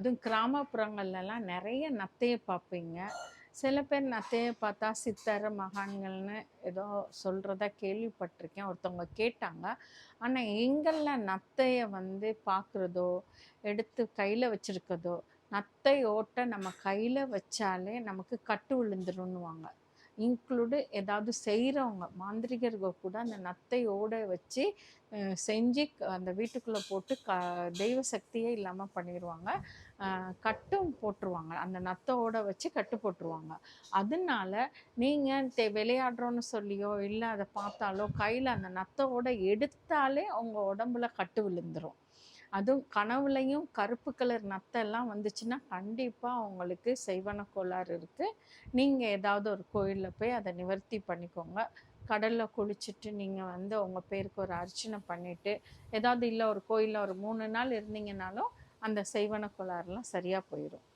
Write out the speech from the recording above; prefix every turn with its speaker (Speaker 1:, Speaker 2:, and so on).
Speaker 1: அதுவும் கிராமப்புறங்கள்லலாம் நிறைய நத்தையை பார்ப்பீங்க. சில பேர் நத்தையை பார்த்தா சித்தர மகான்கள்னு ஏதோ சொல்கிறத கேள்விப்பட்டிருக்கேன். ஒருத்தவங்க கேட்டாங்க. ஆனால் எங்களில் நத்தையை வந்து பார்க்குறதோ எடுத்து கையில் வச்சுருக்கதோ நத்தை ஓட்டை நம்ம கையில் வச்சாலே நமக்கு கட்டு விழுந்துருன்னுவாங்க இன்க்ளூடு ஏதாவது செய்கிறவங்க மாந்திரிகர்கள் கூட அந்த நத்தை ஓட வச்சு செஞ்சு அந்த வீட்டுக்குள்ளே போட்டு க தெய்வ சக்தியே இல்லாமல் பண்ணிடுவாங்க கட்டும் போட்டுருவாங்க. அந்த நத்தோட வச்சு கட்டு போட்டுருவாங்க. அதனால நீங்கள் தே விளையாடுறோன்னு சொல்லியோ இல்லை அதை பார்த்தாலோ கையில் அந்த நத்தோட எடுத்தாலே உங்கள் உடம்புல கட்டு விழுந்துரும். அதுவும் கனவுலையும் கருப்பு கலர் நத்தெல்லாம் வந்துச்சுன்னா கண்டிப்பாக அவங்களுக்கு செய்வன கோளாறு இருக்குது நீங்கள் ஏதாவது ஒரு கோயிலில் போய் அதை நிவர்த்தி பண்ணிக்கோங்க. கடலில் குளிச்சுட்டு நீங்கள் வந்து உங்கள் பேருக்கு ஒரு அர்ச்சனை பண்ணிவிட்டு ஏதாவது இல்லை ஒரு கோயிலில் ஒரு மூணு நாள் இருந்தீங்கனாலும் அந்த செய்வன கோளாறுலாம் சரியாக போயிடும்